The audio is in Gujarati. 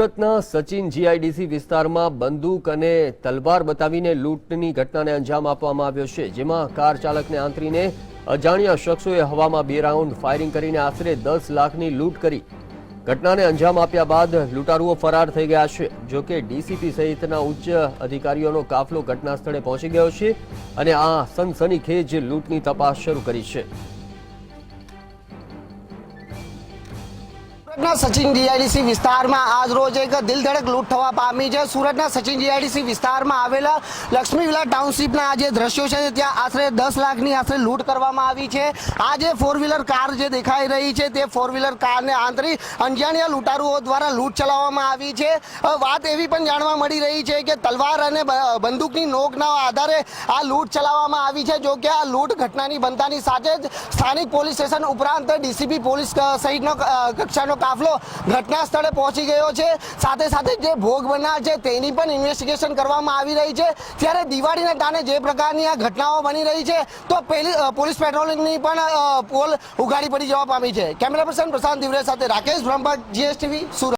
સુરતના સચિન જીઆઈડીસી વિસ્તારમાં બંદૂક અને તલવાર બતાવીને લૂંટની ઘટનાને અંજામ આપવામાં આવ્યો છે, જેમાં કાર ચાલકને આંતરીને અજાણ્યા શખ્સોએ હવામાં બે રાઉન્ડ ફાયરિંગ કરીને આશરે દસ લાખની લૂંટ કરી. ઘટનાને અંજામ આપ્યા બાદ લૂંટારુઓ ફરાર થઈ ગયા છે જોકે ડીસીપી સહિતના ઉચ્ચ અધિકારીઓનો કાફલો ઘટના સ્થળે પહોંચી ગયો છે અને આ સનસનીખેજ લૂંટની તપાસ શરૂ કરી છે. સુરતના સચિન જીઆઈડીસી વિસ્તારમાં આજ રોજ એક દિલધડક લૂંટ થવા પામી છે. સુરતના સચિન જીઆઈડીસી વિસ્તારમાં આવેલા લક્ષ્મી વિલા ટાઉનશીપના આ જે દ્રશ્યો છે, ત્યાં આશરે દસ લાખની આશરે લૂંટ કરવામાં આવી છે. આ જે ફોર વ્હીલર કાર જે દેખાઈ રહી છે, તે ફોર વ્હીલર કારને આંતરી અંજાણિયા લૂંટારુઓ દ્વારા લૂંટ ચલાવવામાં આવી છે. વાત એવી પણ જાણવા મળી રહી છે કે તલવાર અને બંદૂકની નોકના આધારે આ લૂંટ ચલાવવામાં આવી છે. જો કે આ લૂંટ ઘટનાની બનતાની સાથે જ સ્થાનિક પોલીસ સ્ટેશન ઉપરાંત ડીસીપી પોલીસ સહિતનો કક્ષાનો કાફલો ઘટના સ્થળે પહોંચી ગયો છે. સાથે સાથે જે ભોગ બનાર છે, તેની પણ ઇન્વેસ્ટિગેશન કરવામાં આવી રહી છે. ત્યારે દિવાળીના કારણે જે પ્રકારની આ ઘટનાઓ બની રહી છે, તો પેલી પોલીસ પેટ્રોલિંગની પણ પોલ ઉઘાડી પડી જવા પામી છે. કેમેરા પર્સન પ્રશાંત દિવરે સાથે રાકેશ બ્રહ્મભટ્ટ જીએસટીવી સુરત.